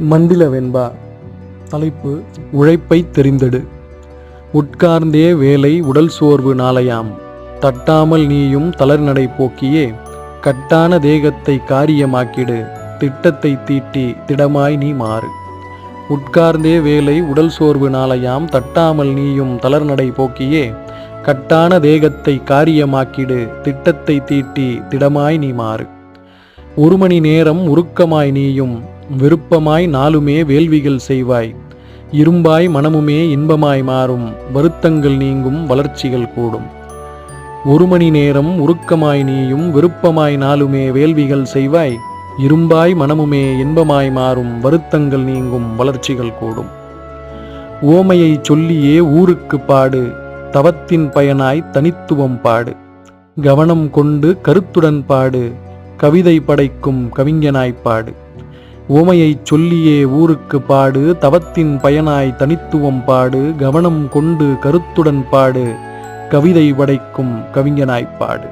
மண்டில வெண்பா தலைப்பு உழைப்பை தெரிந்தெடு. உட்கார்ந்தே வேலை உடல் சோர்வு நாளையாம். தட்டாமல் நீயும் தளர்நடை போக்கியே கட்டான தேகத்தை காரியமாக்கிடு. திட்டத்தை தீட்டி திடமாய் நீ மாறு. உட்கார்ந்தே வேலை உடல் சோர்வு நாளையாம். தட்டாமல் நீயும் தளர்நடை போக்கியே கட்டான தேகத்தை காரியமாக்கிடு. திட்டத்தை தீட்டி திடமாய் நீ மாறு. ஒரு மணி நேரம் உருக்கமாய் நீயும் விருப்பமாய் நாளுமே வேள்விகள் செய்வாய். இரும்பாய் மனமுமே இன்பமாய் மாறும். வருத்தங்கள் நீங்கும் வளர்ச்சிகள் கூடும். ஒரு மணி நேரம் உருக்கமாய் நீயும் விருப்பமாய் நாளுமே வேள்விகள் செய்வாய். இரும்பாய் மனமுமே இன்பமாய் மாறும். வருத்தங்கள் நீங்கும் வளர்ச்சிகள் கூடும். ஓமையை சொல்லியே ஊருக்கு பாடு. தவத்தின் பயனாய் தனித்துவம் பாடு. கவனம் கொண்டு கருத்துடன் பாடு. கவிதை படைக்கும் கவிஞனாய் உமையைச் சொல்லியே ஊருக்கு பாடு தவத்தின் பயனாய் தனித்துவம் பாடு கவனம் கொண்டு கருத்துடன் பாடு கவிதை படைக்கும் கவிஞனாய் பாடு.